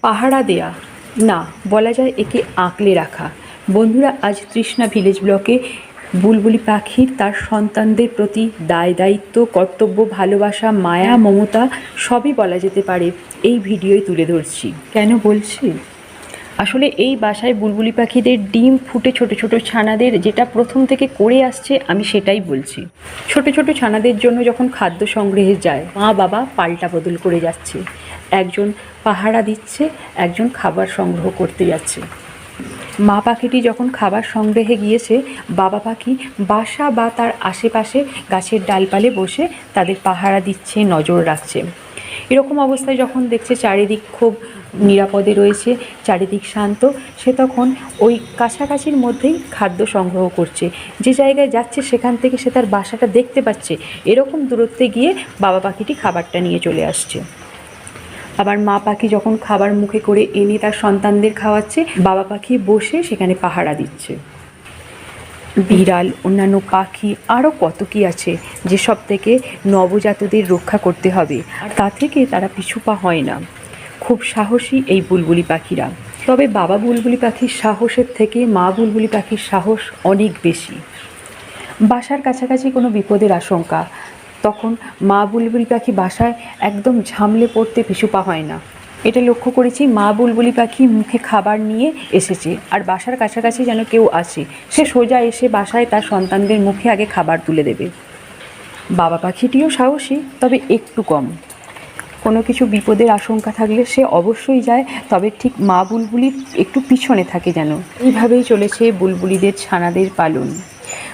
পাহারা দেয়া। না, বলা যায় একে আঁকলে রাখা। বন্ধুরা, আজ তৃষ্ণা ভিলেজ ব্লকে বুলবুলি পাখির তার সন্তানদের প্রতি দায়, দায়িত্ব, কর্তব্য, ভালোবাসা, মায়া, মমতা সবই বলা যেতে পারে। এই ভিডিওই তুলে ধরছি। কেন বলছি? আসলে এই বাসায় বুলবুলি পাখিদের ডিম ফুটে ছোট ছোট ছানাদের যেটা প্রথম থেকে করে আসছে, আমি সেটাই বলছি। ছোট ছোট ছানাদের জন্য যখন খাদ্য সংগ্রহে যায়, মা বাবা পাল্টা বদল করে যাচ্ছে। একজন পাহারা দিচ্ছে, একজন খাবার সংগ্রহ করতে যাচ্ছে। মা পাখিটি যখন খাবার সংগ্রহে গিয়েছে, বাবা পাখি বাসা বা তার আশেপাশে গাছের ডালপালে বসে তাদের পাহারা দিচ্ছে, নজর রাখছে। এরকম অবস্থায় যখন দেখছে চারিদিক খুব নিরাপদে রয়েছে, চারিদিক শান্ত, সে তখন ওই কাছাকাছির মধ্যেই খাদ্য সংগ্রহ করছে। যে জায়গায় যাচ্ছে সেখান থেকে সে তার বাসাটা দেখতে পাচ্ছে। এরকম দূরত্বে গিয়ে বাবা পাখিটি খাবারটা নিয়ে চলে আসছে। আবার মা পাখি যখন খাবার মুখে করে এনে তার সন্তানদের খাওয়াচ্ছে, বাবা পাখি বসে সেখানে পাহারা দিচ্ছে। বিড়াল, অন্যান্য পাখি আরও কত কী আছে যেসব থেকে নবজাতদের রক্ষা করতে হবে। আর তা থেকে তারা পিছু পা হয় না। খুব সাহসী এই বুলবুলি পাখিরা। তবে বাবা বুলবুলি পাখির সাহসের থেকে মা বুলবুলি পাখির সাহস অনেক বেশি। বাসার কাছাকাছি কোনো বিপদের আশঙ্কা। তখন মা বুলবুলি পাখি বাসায় একদম ঝামলে পড়তে পিছু পা হয় না। এটা লক্ষ্য করেছি, মা বুলবুলি পাখি মুখে খাবার নিয়ে এসেছে আর বাসার কাছাকাছি যেন কেউ আসে সে সোজা এসে বাসায় তার সন্তানদের মুখে আগে খাবার তুলে দেবে। বাবা পাখিটিও সাহসী, তবে একটু কম। কোনো কিছু বিপদের আশঙ্কা থাকলে সে অবশ্যই যায়, তবে ঠিক মা বুলবুলির একটু পিছনে থাকে যেন। এইভাবেই চলেছে বুলবুলিদের ছানাদের পালন।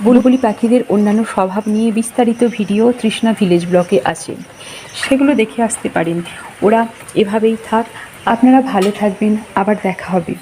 বুলবুলি পাখিদের অন্যান্য স্বভাব নিয়ে বিস্তারিত ভিডিও তৃষ্ণা ভিলেজ ব্লকে আছে। সেগুলো দেখে আসতে পারেন। ওরা এভাবেই থাক। আপনারা ভালো থাকবেন। আবার দেখা হবে।